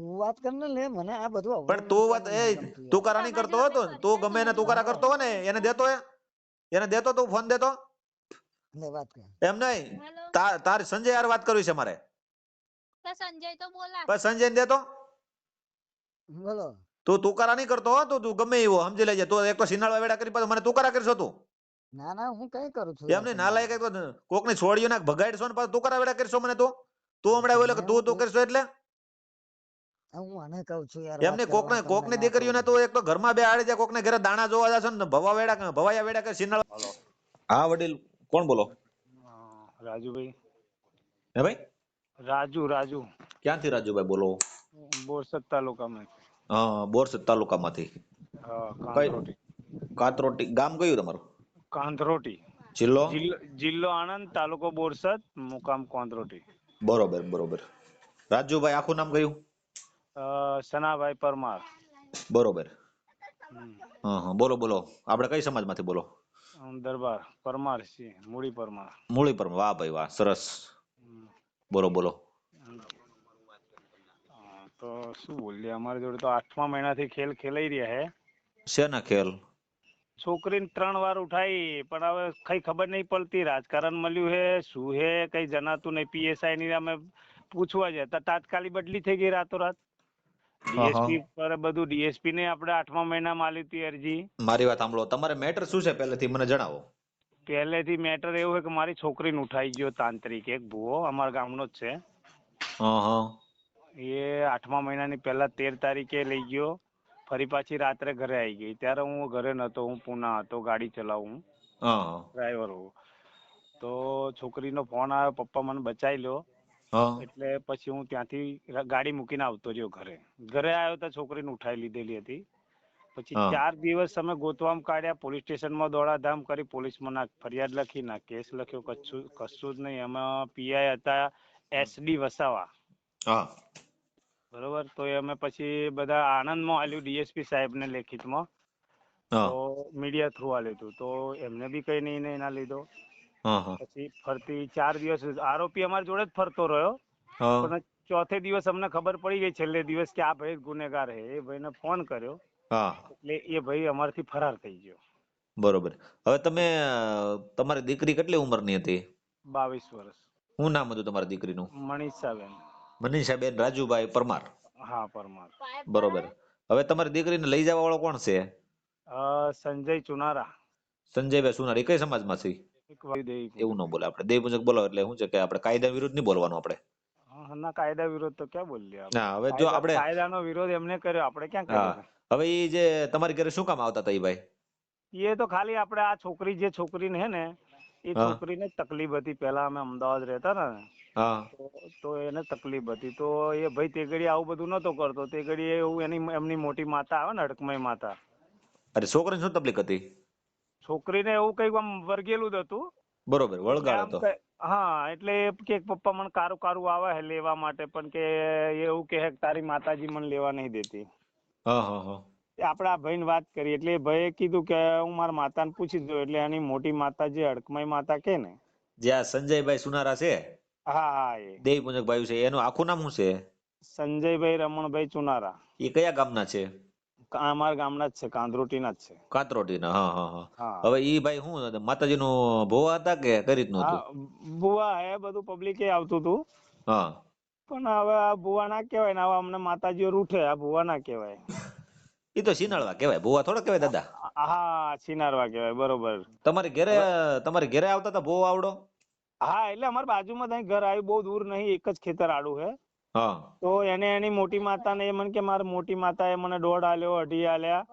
તું વાત કર ને લે મને આ બધું પણ તું વાત એ તું કરાણી કરતો હતો તું ગમે એને તુકારા કરતો હોય ને એને દેતો હે એને દેતો તું ફોન દેતો? વાત કર. એમ નહીં? તાર તાર સંજય યાર વાત કરવી છે મારે. સંજય તો બોલા. બસ સંજય ને દેતો? બોલો. તું તુકારા નહીં કરતો હો તું તું ગમે એવો સમજી લેજે. તું એક તો સિનાળવા વેડા કરી પાછો મને તુકારા કરશો તું? ના ના હું કઈ કરું છું એમ યાર નહીં તમને. નાલાયક એક તો છોડ્યો ને ભગાડશો ને પાછું તુકારા વેડા કરશો મને તું? તું હમણાં બોલો કે તું તું કરશો એટલે? હું આને કહું છું યાર એમને કોકને કોકની ના દીકરીઓને તો એક તો ઘરમાં બે આડે જાય કોકને ઘરે દાણા જોવા જશે ને ભવા વેડા ભવાયા વેડા કે સિનાળ હા વડીલ કોણ બોલો? રાજુભાઈ. હે ભાઈ? રાજુ રાજુ. ક્યાંથી રાજુભાઈ બોલો? બોરસદ તાલુકામાં. હા બોરસદ તાલુકામાંથી. કાંતરોટી કાતરોટી ગામ કયું તમારું? કાંતરોટી જિલ્લો? જિલ્લો જિલ્લો આણંદ તાલુકો બોરસદ મુકામ કાંતરોટી બરોબર બરોબર. રાજુભાઈ આખું નામ કયું? સનાભાઈ પરમાર. બરોબર. હા હા બોલો બોલો. આપણે કઈ સમાજમાંથી બોલો? દરબાર પરમાર છે મૂડી પરમાર. મૂળી પરમાર. વાહ ભાઈ વાહ સરસ. બોલો બોલો. તો શું બોલીએ? અમારી જોડે તો આઠમા મહિનાથી ખેલ ખેલાઈ રહ્યા હે. શેના ખેલ? છોકરીને ત્રણ વાર ઉઠાઈ પણ હવે કઈ ખબર નહીં પડતી. રાજકારણ મળ્યું હે શું હે કઈ જણાતું નહીં. પીએસઆઈ ની અમે પૂછવા જતા તાત્કાલિક બદલી થઈ ગઈ રાતોરાત. ડીએસપી પર બધું ડીએસપી ને આપણે આઠમા મહિનામાં આલી હતી અરજી. મારી વાત સાંભળો. તમારે મેટર શું છે પહેલેથી? મને જણાવો. પહેલેથી મેટર એવું છે કે મારી છોકરીને ઉઠાઈ ગયો તાંત્રિક. એક ભૂવો અમારા ગામનો જ છે. એ આઠમા મહિનાની પહેલા તેર તારીખે લઈ ગયો. ફરી પાછી રાત્રે ઘરે આવી ગઈ. ત્યારે હું ઘરે નતો હું પુના હતો. ગાડી ચલાવું. ડ્રાઈવર હું તો છોકરીનો ફોન આવ્યો. પપ્પા મને બચાવી લો. એટલે પછી હું ત્યાંથી ગાડી મૂકીને આવતો રહ્યો ઘરે. ઘરે આવ્યો તો છોકરીને ઉઠાઈ લીધેલી હતી. પછી ચાર દિવસ અમે ગોતવામાં કાઢ્યા પોલીસ સ્ટેશનમાં દોડાધામ કરી પોલીસમાં ના ફરિયાદ લખી ના કેસ લખ્યો કશું કશું જ નહીં. એમાં પીઆઈ હતા એસડી વસાવા. બરોબર? તો અમે પછી બધા આણંદમાં આલ્યું ડીએસપી સાહેબને લેખિતમાં. તો મીડિયા થ્રુ આલ્યું હતું. તો એમને બી કઈ નહીં એના લીધો. પછી ફરતી ચાર દિવસ આરોપી અમારી જોડે જ ફરતો રહ્યો. પણ ચોથે દિવસ અમને ખબર પડી ગઈ છેલ્લે દિવસ કે આ ભાઈ ગુનેગાર છે એ ભાઈને ફોન કર્યો. એટલે એ ભાઈ અમારથી ફરાર થઈ ગયો. બરોબર. હવે તમે તમારી દીકરી કેટલી ઉંમરની હતી? બાવીસ વર્ષ. શું નામ હતું તમારી દીકરીનું? મનીષાબેન. મનીષાબેન રાજુભાઈ પરમાર. હા પરમાર. બરોબર. હવે તમારી દીકરીને લઈ જવા વાળો કોણ છે? સંજય ચુનારા. સંજયભાઈ સુનાર એ કઈ સમાજમાં છે? એવું ન બોલે આપણે. દેવ મુજબ બોલો એટલે શું છે કે આપણે કાયદા વિરુદ્ધ નહીં બોલવાનું આપણે? ના કાયદા વિરોધ તો ક્યાં બોલીએ? ના હવે જો આપણે કાયદાનો વિરોધ એમને કર્યો આપણે ક્યાં કર્યો? હવે એ જે તમારી ઘરે શું કામ આવતા હતા એ ભાઈ? એ તો ખાલી આપણે આ છોકરી જે છોકરીને હે ને એ છોકરીને તકલીફ હતી. પહેલા અમે અમદાવાદ રહેતા ને તો એને તકલીફ હતી. તો એ ભાઈ તે ઘડી આવું બધું નતો કરતો. તે ઘડી એવું એની એમની મોટી માતા આવે ને અડકમય માતા. અરે છોકરીને શું તકલીફ હતી? છોકરીને એવું કંઈક આમ વર્ગેલું જ હતું. બરોબર વળગાડ હતો. હા એટલે કે પપ્પા મને કારું કારું આવે હે લેવા માટે પણ કે એવું કે તારી માતાજી મને લેવા નહીં દેતી. હા હા હા. એ આપણે આ ભાઈને વાત કરી એટલે ભાઈ ભાઈએ કીધું કે હું મારા માતાને પૂછી દઉં એટલે એની મોટી માતા જે અડકમાઈ માતા કે ને? જે સંજયભાઈ સુનારા છે? હા હા એ. દેવી મુજબ ભાઈ છે એનું આખું નામ શું છે? સંજયભાઈ રમણભાઈ ચુનારા એ કયા ગામના છે? અમારા ગામના જ છે કાંદરોટીના જ છે. કાતરોટીના હા હા હા. હવે ઈ ભાઈ શું માતાજીનું ભોવા હતા કે કઈ રીતનું હતું ભુવા હે બધું પબ્લિકે આવતું હતું હા. પણ હવે આ ભુવા ના કહેવાય ને હવે અમને માતાજીઓ રૂઠે આ ભુવા ના કહેવાય. ઈ તો સિનાળવા કહેવાય ભુવા થોડો કહેવાય દાદા. હા છીનારવા કહેવાય બરોબર. તમારે ઘરે તમારે ઘરે આવતા હતા ભોવા આવડો? હા એટલે અમારા બાજુમાં ત્યાં ઘર આવ્યું બહુ દૂર નહીં એક જ ખેતર આડું હા. તો એને એની મોટી માતા ને એ મને કે મારી મોટી માતા એ મને દોઢ આલ્યો અઢી આલ્યા.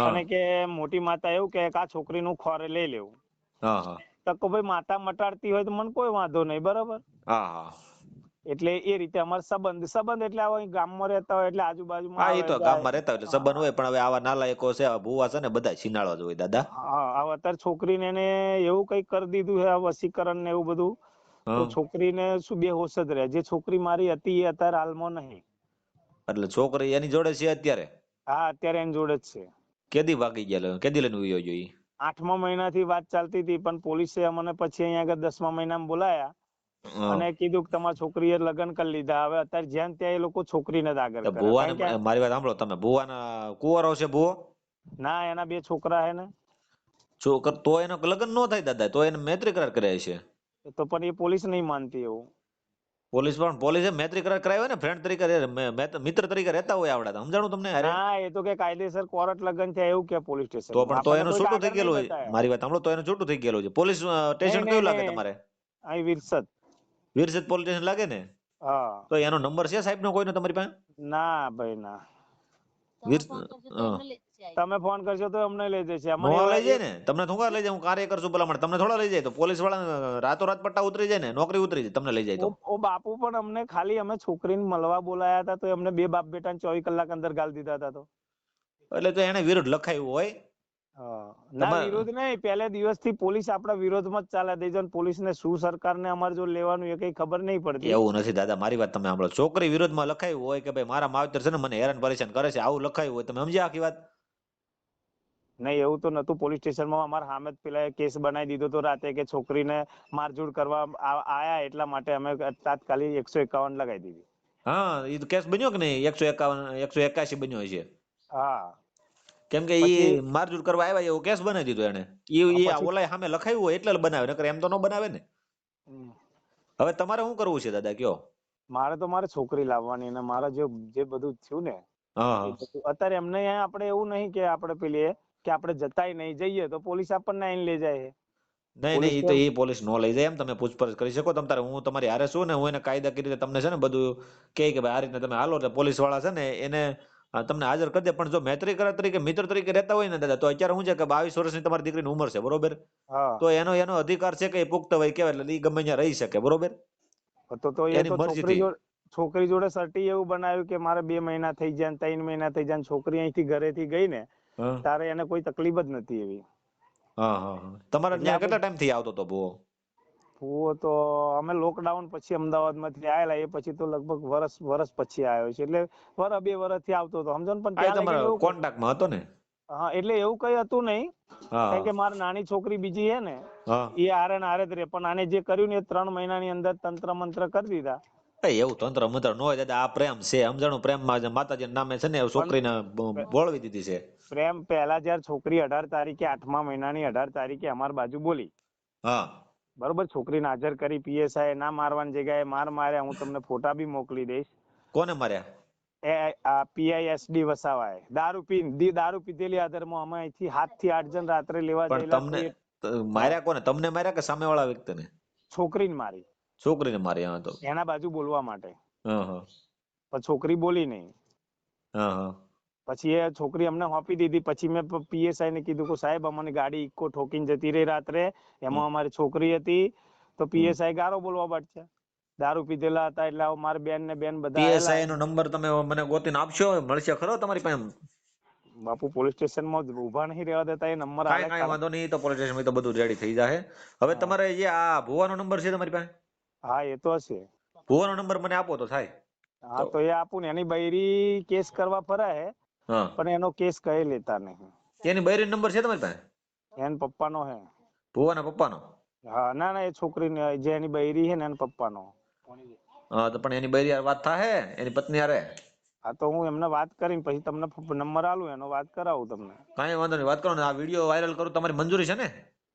અને કે મોટી માતા એવું કે આ છોકરી નું ખોર લઈ લેવું. હા હા. તો કહું ભાઈ માતા મટાડતી હોય તો મને કોઈ વાંધો નહીં બરાબર? એટલે એ રીતે અમારો સંબંધ સંબંધ એટલે આવા ગામમાં રહેતા હોય એટલે આજુબાજુમાં હા એ તો ગામમાં રહેતા હોય એટલે સંબંધ હોય પણ હવે આવા નાલાયકો છે આ ભૂવા છે ને બધા છીનાળવા જોઈએ દાદા. હા હવે અત્યારે છોકરીને એને એવું કઈ કરી દીધું છે આ વસીકરણ ને એવું બધું. તો. છોકરીને શું બેહોશ જ રહે? જે છોકરી મારી હતી એ અત્યારે હાલમાં નહીં. એટલે છોકરી એની જોડે છે અત્યારે? હા અત્યારે એની જોડે જ છે. કેદી ભાગી ગયા કેદી લઈને ઉયો જોઈ આઠમા મહિનાથી વાત ચાલતી હતી પણ પોલીસે અમને પછી અહીંયા આગળ દસમા મહિનામાં બોલાયા. અને કીધું કે તમારી છોકરીએ લગ્ન કરી લીધા. હવે અત્યારે જ્યાં ત્યાં એ લોકો છોકરીને જ આગળ ભુવાને મારી વાત સાંભળો તમે ભુવાના કુંવરો છે ભુવો? ના એના બે છોકરા હે ને. છોકર તો એનો લગ્ન ન થાય દાદા તો એને મૈત્રી કરાર કર્યા છે તો પણ એ પોલીસ નહીં માનતી એવું. પોલીસ પણ પોલીસે મૈત્રી કરાર કરાવ્યો ને ફ્રેન્ડ તરીકે મિત્ર તરીકે રહેતા હોય આવડા સમજાણું તમને? ના એ તો કે કાયદેસર કોર્ટ લગન છે એવું કે પોલીસ સ્ટેશન તો પણ તો એનું છૂટું થઈ ગયેલું હોય. મારી વાત સાંભળો તો એનું છૂટું થઈ ગયેલું છે પોલીસ સ્ટેશન કયું લાગે તમારે? અહીં વિરસદ. વીરસદ પોલીસ સ્ટેશન લાગે ને? હા. તો એનો નંબર છે સાહેબ નો કોઈનો તમારી પાસે? ના ભાઈ ના. તમે ફોન કરશો તો હા. લઈ જશે અમને લઈ જશે. અમારે લઈ જાય ને? તમને થોડા લઈ જાય હું કાર્ય કરશું ભલામણ તમને થોડા લઈ જાય તો પોલીસવાળા રાતોરાત પટ્ટા ઉતરી જાય ને નોકરી ઉતરી જાય તમને લઈ જાય તો. ઓ બાપુ પણ અમને ખાલી અમે છોકરીને મળવા બોલાયા હતા તો એમને બે બાપ બેટાને ચોવીસ કલાક અંદર ગાલ દીધા હતા તો. એટલે તો એને વિરુદ્ધ લખાયું હોય. ના વિરોધ નહીં. પહેલે દિવસથી પોલીસ આપણા વિરોધમાં જ ચાલે. દઈ ને પોલીસને શું સરકારને અમારે જો લેવાનું એ કઈ ખબર નહીં પડતી. એવું નથી દાદા. મારી વાત તમે સાંભળો. છોકરી વિરોધમાં લખાયું હોય કે ભાઈ મારા માવતર છે ને મને હેરાન પરેશાન કરે છે. આવું લખાયું હોય તમે સમજ્યા આખી વાત? નહીં એવું તો નતું પોલીસ સ્ટેશનમાં અમારા સામે જ પેલા કેસ બનાવી દીધો તો રાતે કે છોકરીને મારઝૂડ કરવા આયા એટલા માટે અમે તાત્કાલિક એકસો એકાવન લગાવી દીધી. હા એ કેસ બન્યો કે નહીં? એકસો એકાવન એકસો એકાશી બન્યો છે હા. કેમ કે એ મારઝૂડ કરવા આવ્યા એવો કેસ બનાવી દીધો એને એ પછી- સામે લખાયું હોય એટલે બનાવે નકર એમ તો ન બનાવે ને. હવે તમારે શું કરવું છે દાદા કયો? મારે તો મારે છોકરી લાવવાની ને મારા જે જે બધું થયું ને અત્યારે એમને આપણે એવું નહીં કે આપણે પેલી કે આપણે જતાય નહીં જઈએ તો પોલીસ આપણને આઈને લઈ જાય. નહીં નહીં તો એ પોલીસ નો લઈ જાય એમ તમે પૂછપરછ કરી શકો. તમ તારે હું તમારી હારે છું ને હું એને કાયદાકીય રીતે તમને છે ને બધું કે ભાઈ આ રીતે તમે હાલો એટલે પોલીસવાળા છે ને એને તમને હાજર કરી દે. પણ જો મૈત્રી કરા તરીકે મિત્ર તરીકે રહેતા હોય ને દાદા તો અત્યારે હું છે કે બાવીસ વર્ષની તમારી દીકરીની ઉંમર છે બરોબર? તો એનો એનો અધિકાર છે કે એ પુખ્ત હોય કહેવાય એટલે એ ગમે ત્યાં રહી શકે બરોબર? તો તો એની મરજી છોકરી જોડે સર્ટી એવું બનાવ્યું કે મારે બે મહિના થઈ જાય ત્રણ મહિના થઈ જાય છોકરી અહીંથી ઘરેથી ગઈ ને તારે એને કોઈ તકલીફ જ નથી એવી. હા હા હા. તમારે ત્યાં કેટલા ટાઈમથી આવતો તો ભૂવો? ભૂવો તો અમે લોકડાઉન પછી અમદાવાદમાંથી આયેલા એ પછી તો લગભગ વર્ષ વર્ષ પછી આવ્યો છે. એટલે વરસ બે વર્ષથી આવતો હતો. સમજો ને પણ ત્યાં કોન્ટેક્ટમાં હતો ને? હા એટલે એવું કઈ હતું નહીં. કારણ કે મારી નાની છોકરી બીજી છે ને એ આરે ને આરે જ રહે. પણ આને જે કર્યું ને એ ત્રણ મહિનાની અંદર તંત્ર મંત્ર કરી દીધા. એવું તંત્ર મંત્ર નો હોય દાદા આ પ્રેમ છે. સમજાણું પ્રેમમાં માતાજી નામે છે ને છોકરીને બોળવી દીધી છે. પ્રેમ પહેલા જયારે છોકરી અઢાર તારીખે આઠમા મહિનાની અઢાર તારીખે અમાર બાજુ બોલી. હા. બરોબર છોકરીને હાજર કરી પીએસઆઈ ના મારવાની જગ્યાએ માર માર્યા હું તમને ફોટા બી મોકલી દઈશ. કોને માર્યા? એ આ પીઆઈએસડી વસાવાએ. દારૂ પી દી દારૂ પીધેલી આધારમાં અમે અહીંથી હાથથી આઠ જણ રાત્રે લેવા પણ તમને. માર્યા કોને? તમને માર્યા કે સામેવાળા વ્યક્તિને? છોકરીને મારી. છોકરીને મારી હા તો. એના બાજુ બોલવા માટે. હા હા. પણ છોકરી બોલી નહીં. હા હા. પછી એ છોકરી અમને સોંપી દીધી. પછી મેં પીએસઆઈ ને કીધું કે સાહેબ અમને ગાડી ઇકો ઠોકીને જતી રહી રાત્રે. એમાં અમારી છોકરી હતી. તો પીએસઆઈ ગારો બોલવા પડશે દારૂ પીધેલા હતા એટલે આવો મારી બેન ને બેન બધા પીએસઆઈ નો નંબર તમે મને ગોતીને આપશો? મળશે ખરો તમારી પાસે? બાપુ પોલીસ સ્ટેશનમાં ઊભા નહીં રહેવા દેતા. એ નંબર કાંઈ કાઈ વાંધો નહીં તો પોલીસ સ્ટેશન તો બધું રેડી થઈ જાય હવે તમારે જે આ ભુવાનો નંબર છે તમારી પાસે? હા એ તો હશે. ભુવાનો નંબર મને આપો તો થાય. હા તો એ આપું ને. એની બૈરી કેસ કરવા ફરાય. પણ એનો કેસ કઈ લેતા નહીં. એની બૈરી નંબર છે તમારી પાસે? એન પપ્પાનો હે. ભુવાના પપ્પાનો? હા ના ના એ છોકરીને જે એની બૈરી છે ને એના પપ્પાનો. હા તો પણ એની બૈરી વાત થાહે? એની પત્ની હારે? હા તો હું એમને વાત કરીને પછી તમને નંબર આલું એનો વાત કરાવું તમને. કાંઈ વાંધો નહીં વાત કરો ને આ વીડિયો વાયરલ કરું તમારી મંજૂરી છે ને?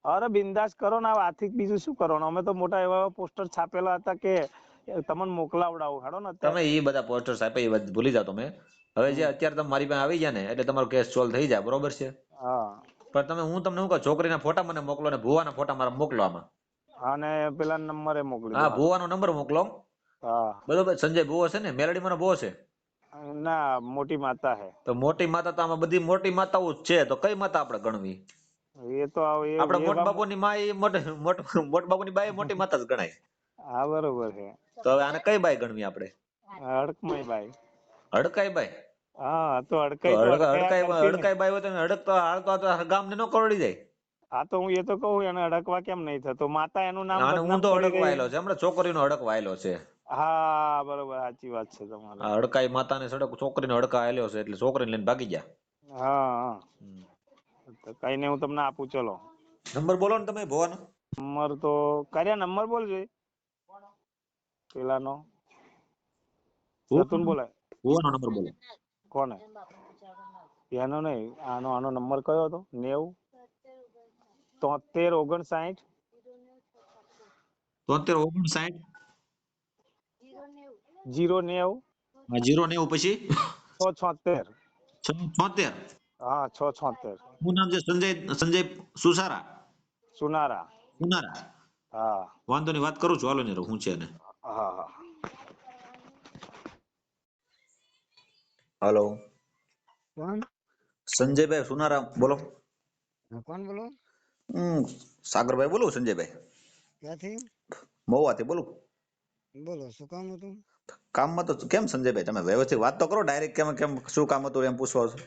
અરે બિંદાસ કરો ને આ આથી બીજું શું કરવાનું? અમે તો મોટા એવા પોસ્ટર છાપેલા હતા કે તમને મોકલાવડાવું હાડો ને તમે એ બધા પોસ્ટર્સ આપે એ ભૂલી જાઓ તમે. હવે જે અત્યારે તમે મારી પાસે આવી ગયા ને એટલે તમારો કેસ સોલ્વ થઈ જાય બરોબર છે? હા. પણ તમે હું તમને હું કહું છોકરીના ફોટા મને મોકલો ને ભુવાના ફોટા મારા મોકલો આમાં. અને પેલા નંબરે મોકલો હા ભુવાનો નંબર મોકલો. હા. બરોબર સંજય ભુવો છે ને મેલડી મને ભુવો છે? ના મોટી માતા હે. તો મોટી માતા તો આમાં બધી મોટી માતાઓ જ છે તો કઈ માતા આપણે ગણવી? એ તો આપણે મોટ બાબત- બાપુની માં મોટ મોટ મોટ બાપુની બાઈ મોટી માતા જ ગણાય. હા બરોબર છે. તો હવે આને કઈ બાઈ ગણવી આપણે? હડકમય બાઈ. હડકાઈ બાઈ? હા તો હડકાઈ હડકાઈ ને. હડકાઈ બાઈ હોય તો હડક તો હાલ તો ગામને નો કરડી જાય હા તો હું એ તો કહું એને હડકવા કેમ નહીં થતો? માતા એનું નામ હું તો અડકવાયેલો છે હમણાં છોકરીનો હડકવાયેલો છે. હા બરોબર સાચી વાત છે તમારી. અડકાઈ માતાને સડક છોકરીને અડકાયેલો છે એટલે છોકરીને લઈને ભાગી ગયા. હા હા. તો કઈ નહીં હું તમને આપું ચલો. નંબર બોલો ને તમે ભુવાનો. નંબર તો કર્યા નંબર બોલજો. પેલાનો. જતુન બોલાય ભુવાનો નંબર બોલે. કોને? એનો નહીં આનો આનો નંબર કયો હતો? નેવું? તોતેર ઓગણસાઠ? તોતેર ઓગણસાઠ? જીરો નેવું? જીરો નેવું પછી? છ છોતેર. છ છોતેર? હા છ છોતેર. શું નામ છે સંજય સંજય સુસારા? સુનારા. સુનારા? હા. વાંધો ની વાત કરું છું. હાલો ને હું છે ને? હા હા હાલો. કોણ? સંજયભાઈ સુનારામ બોલો. કોણ બોલો? હું સાગરભાઈ બોલું સંજયભાઈ? ક્યાંથી? મહુવાથી બોલું. બોલો શું કામ હતું? કામમાં તો કેમ સંજયભાઈ? તમે વ્યવસ્થિત વાત તો કરો ડાયરેક્ટ કેમ કેમ શું કામ હતું એમ પૂછવા છો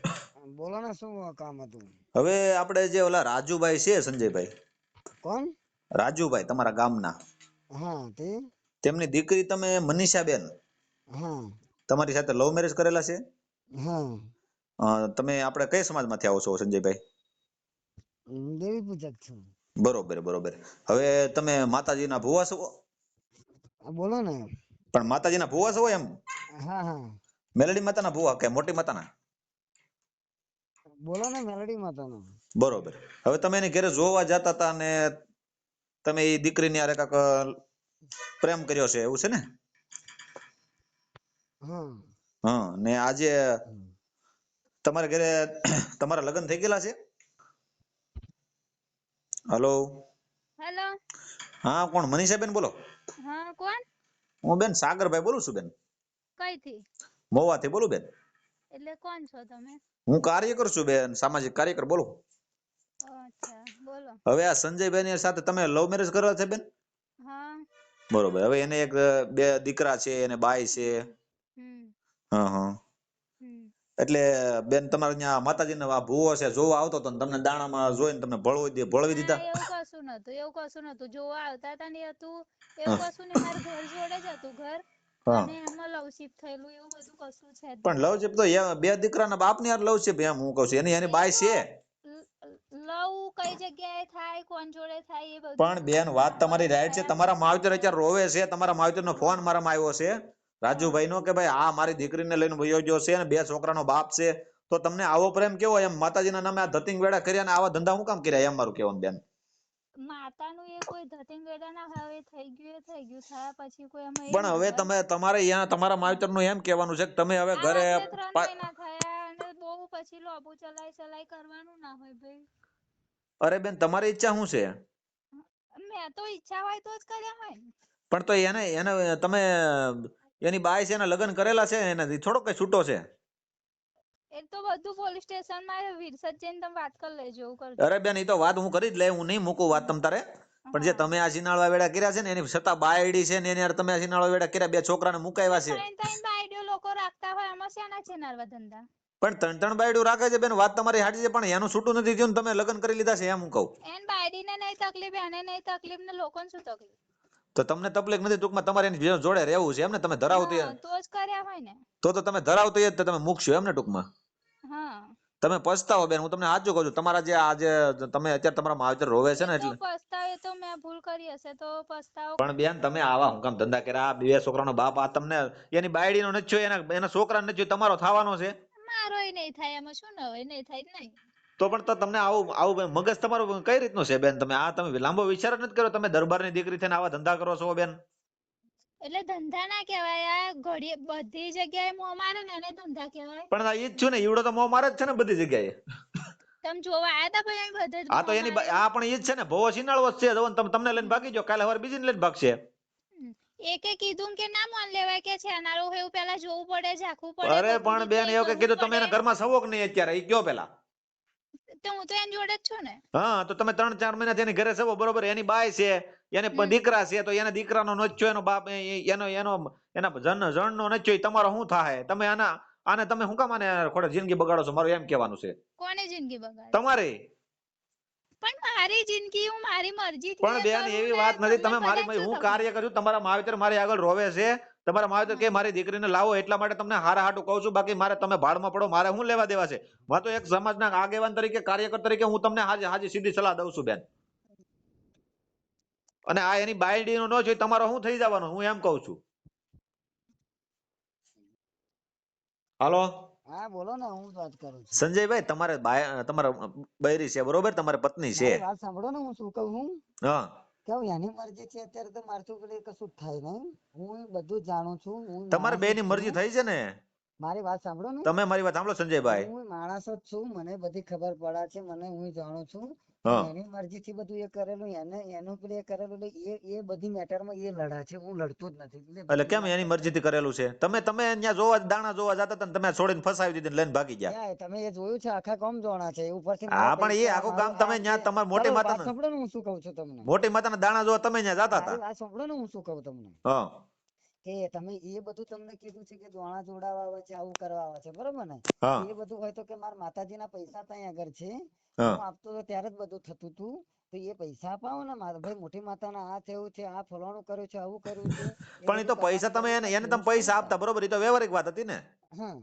બોલો ને શું કામ હતું? હવે આપણે જે ઓલા રાજુભાઈ છે સંજયભાઈ. કોણ? રાજુભાઈ તમારા ગામના. હા તે? તેમની દીકરી તમે મનીષાબેન? તમારી સાથે લવ મેરેજ કરેલા છે? તમે આપણે કઈ સમાજમાંથી આવો છો સંજયભાઈ? દેવી પૂજક છું. બરોબર બરોબર. હવે તમે માતાજીના ભુવા છો? બોલો ને. પણ માતાજીના ભુવા છો એમ? હા હા. મેલડી માતાના ભુવા કે મોટી માતાના? બોલો ને મેલડી માતાના. બરોબર. હવે તમે એની ઘરે જોવા જતા હતા અને તમે એ દીકરીની આરે કાક પ્રેમ કર્યો છે એવું છે ને? હા હા ને આજે. તમારા ઘરે તમારા લગ્ન થઈ ગયેલા છે? હલો. હેલો. હા કોણ? મનીષા બેન બોલો. હા કોણ? હું બેન સાગરભાઈ બોલું છું બેન. કઈથી? મોવાથી બોલું બેન. એટલે કોણ છો તમે? હું કાર્યકર છું બેન સામાજિક કાર્યકર બોલું. અચ્છા બોલો. હવે આ સંજયભાઈ ની સાથે તમે લવ મેરેજ કરવા છે બેન? બરોબર. હવે એને એક બે દીકરા છે અને બાઈ છે. હા હા. એટલે બેન તમારે ત્યાં માતાજીનો આ ભૂવો છે જોવા આવતો હતો તમને દાણામાં જોઈને તમને ભળવી દે ભળવી દીધા. એવું કશું નતું એવું કશું નતું. જોવા આવતા હતા ને હતું એવું કશું ને મારું ઘર જોડે જ હતું ઘર. હા. અને એમાં લવશીપ થયેલું એવું બધું કશું છે પણ લવ છે તો બે દીકરાના બાપની યાર લવ છે એમ હું કહું છું. એની એની બાય છે. લવ કઈ જગ્યાએ થાય કોણ જોડે થાય એ બધું. પણ બેન વાત તમારી રાઈટ છે. તમારા માવતર અત્યારે રોવે છે. તમારા માવતર નો ફોન મારામાં આવ્યો છે. રાજુભાઈ નો કે ભાઈ આ મારી દીકરીને લઈને ભયો ગયો છે અને બે છોકરાનો બાપ છે. તો તમને આવો પ્રેમ કેવો? એમ માતાજીના નામે આ ધતિંગ વેડા કર્યા ને આવા ધંધા હું કામ કર્યા? એમ મારું કહેવાનું બેન. માતાનું એ કોઈ ધતિંગ વેડા ના હવે થઈ ગયું થઈ ગયું. થયા પછી કોઈ અમે પણ હવે તમે તમારે અહીંયા તમારા માવતરનું એમ કહેવાનું છે કે તમે હવે ઘરે થયા પછી લોબુ ચલાય ચલાય કરવાનું ના હોય ભાઈ. અરે બેન તમારી ઈચ્છા શું છે? મેં તો ઈચ્છા હોય તો જ કર્યા હોય પણ તો એને એને તમે એની બાઈ છે એના લગ્ન કરેલા છે એનાથી? થોડો કઈ છૂટો છે? એ તો બધું પોલીસ સ્ટેશનમાં વિરસત જઈને તમે વાત કરી લેજો કરજો. અરે બેન એ તો વાત હું કરી જ લે હું નહીં મૂકું વાત તમ તારે. પણ જે તમે આ સિનાળવા વેડા કર્યા છે ને એની છતાં બાયડી છે ને એની હારે તમે આ સિનાળવા વેડા કર્યા બે છોકરાને મુકાવ્યા છે. ત્રણ ત્રણ બાયડીઓ લોકો રાખતા હોય એમાં શેના છે નારવા ધંધા? પણ ત્રણ ત્રણ બાયડું રાખે છે બેન વાત તમારી હાચી છે પણ એનું છૂટું નથી થયું ને તમે લગ્ન કરી લીધા છે એમ હું કહું. એન બાયડીને નહીં તકલીફ એને નહીં તકલીફ ને લોકોને શું તકલીફ? તો તમને તકલીફ નથી ટૂંકમાં તમારે એની જોડે રહેવું છે એમ ને? તમે ધરાવતી હા, તો જ કર્યા હોય ને. તો તો તમે ધરાવતી જ તો તમે મૂકશો એમ ને ટૂંકમાં? હા. તમે પછતાવો બેન હું તમને સાચું કહું છું તમારા જે આજે તમે અત્યારે તમારા માવતર રોવે છે ને તો એટલે. પસ્તાવે તો મેં ભૂલ કરી હશે તો પસ્તાવો પણ બેન તમે આવા હું કામ ધંધા કર્યા આ બે છોકરાનો બાપ આ તમને એની બાયડીનો નથી જોયો, એના એના છોકરા નથી જોયો, તમારો થવાનો છે. મારો નહીં થાય એમાં શું ન હોય નહીં થાય નહીં. તો પણ તો તમને આવું આવું મગજ તમારું કઈ રીતનું છે બેન? તમે આ તમે લાંબો વિચાર નથી કર્યો તમે દરબારની દીકરી થઈને આવા ધંધા કરો છો બેન? એટલે ધંધા ના કહેવાય આ ઘડી બધી જગ્યાએ મોં મારે ને એને ધંધા કહેવાય. પણ આ ઈ જ છું ને ઈવડો તો મોં મારે જ છે ને બધી જગ્યાએ. તમ જોવા આયા તા ભાઈ બધે આ તો એની આ પણ ઈ જ છે ને ભવો સિનાળવો જ છે. તમને લઈને ભાગી જો કાલે હવાર બીજીને લઈને ભાગશે. એકે કીધું કે ના મોન લેવાય કે છે નારું એવું પેલા જોવું પડે ઝાખવું પડે અરે પણ બેન એવું કે કીધું તમે એના ઘરમાં સવો કે નહીં અત્યારે? ઈ ગયો પેલા? તો હું તો એની જોડે જ છું ને. હા તો તમે ત્રણ ચાર મહિના એની ઘરે સવો બરોબર? એની બાઈ છે એને દીકરા છે તો એના દીકરાનો નચ્યો એનો બાપ એનો એનો એના જન જણનો નચ્યો તમારો શું થાય તમે આના આને તમે હું કામ આને ખોટા જિંદગી બગાડો છો? મારું એમ કહેવાનું છે. કોને જિંદગી બગાડે? તમારે. પણ મારી જિંદગી હું મારી મરજી પણ બેન એવી વાત નથી તમે મારી હું કાર્ય કરું તમારા માવતર મારી આગળ રોવે છે તમારા માવતર કે મારી દીકરીને લાવો એટલા માટે તમને હારા હાટું કહું છું બાકી મારે તમે ભાડમાં પડો મારે હું લેવા દેવા છે? હું એક સમાજના આગેવાન તરીકે કાર્યકર તરીકે હું તમને હાજી હાજી સીધી સલાહ દઉં છું બેન. અને આ એની બાયડીનો નો છે તમારો હું થઈ જવાનો હું એમ કહું છું. હાલો? હા બોલો ને હું વાત કરું છું. સંજયભાઈ તમારે તમારા બૈરી છે બરોબર? તમારે પત્ની છે. વાત સાંભળો ને હું શું કહું હા? કે એની મરજી છે અત્યારે તો મારથી પેલી કશું થાય નહીં. હું બધું જાણું છું હું તમારે બે ની મરજી. થઈ છે ને? મારી વાત સાંભળો ને. તમે મારી વાત સાંભળો સંજયભાઈ. હું માણસ જ છું મને બધી ખબર પડે છે મને હું જાણું છું. હા. મરજી થી બધું એ કરેલું એને એનું પેલું એ કરેલું એટલે એ એ બધી મેટરમાં એ લડા છે હું લડતો જ નથી. એટલે કેમ એની મરજી થી કરેલું છે? તમે તમે અહીંયા જોવા દાણા જોવા જતા હતા તમે છોડીને ફસાવી દીધી લઈને ભાગી ગયા. તમે એ જોયું છે આખા ગામ જોણા છે ઉપરથી હા, પણ એ આખું ગામ તમે ત્યાં ન્યા મોટી માતા સાંભળો હું શું કહું છું તમને. મોટી માતાના દાણા જોવા તમે ત્યાં જતા હતા? આ સાંભળો ને હું શું કહું તમને. હા. કે તમે એ બધું તમને કીધું છે કે દોણા જોડાવા આવે છે આવું કરવા આવે છે બરોબર ને? એ બધું હોય તો કે મારા માતાજીના પૈસા ત્યાં આગળ છે હું. આપતો તો ત્યારે જ બધું થતું હતું તો એ પૈસા અપાવો ને મારા ભાઈ મોટી માતાના આ થયું છે આ ફલાણું કર્યું છે આવું કર્યું છે પણ એ તો પૈસા તમે એને એને તમે પૈસા આપતા બરોબર એ તો વ્યવહારિક વાત હતી ને? હા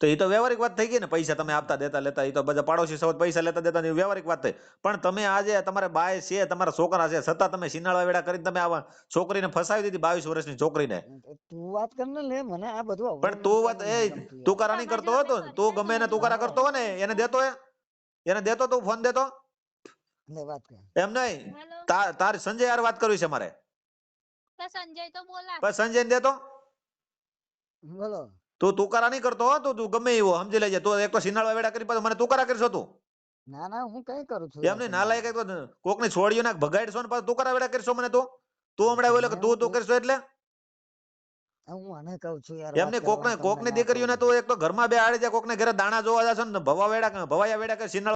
તો એ તો વ્યવહારિક વાત થઈ ગઈ ને પૈસા તમે આપતા દેતા લેતા એ તો બધા પાડોશી સૌ પૈસા લેતા દેતા વ્યવહારિક વાત થઈ. પણ તમે આજે તમારે બાય છે તમારા છોકરા છે છતાં તમે સિનાળા વેડા કરીને તમે આવા છોકરીને ફસાવી દીધી બાવીસ વર્ષની છોકરીને. તું વાત કર ને લે મને આ બધું પણ તું વાત એ તુકારા નહીં કરતો હતો તું ગમે એને તુકારા કરતો હોય ને એને દેતો હે એને દેતો તું ફોન દેતો. એમ નહીં. તાર તાર સંજય યાર વાત કરવી છે મારે. સંજય તો બોલા સંજય ને દેતો. બોલો. તું તુકારા નહીં કરતો તો તું ગમે એવો સમજી લેજે. તો એક તો સિનાળવા વેડા કરી પાછો મને તુકારા કરશો તું. ના ના હું કઈ કરું છું. એમને ના લાયક તો કોકની છોડીઓ ના ભગાડશો ને પાછું તુકારા વેડા કરશો મને તો. તું હમણાં બોલે કે તું તું કરશો એટલે? હું આને કહું છું યાર એમને કોકને કોકની ના દીકરીઓને કહું. તું એક તો ઘરમાં બે આડે જાય કોકને ઘરે દાણા જોવા જશો ને ભવા વેડા ભવાયા વેડા કે સિનાળા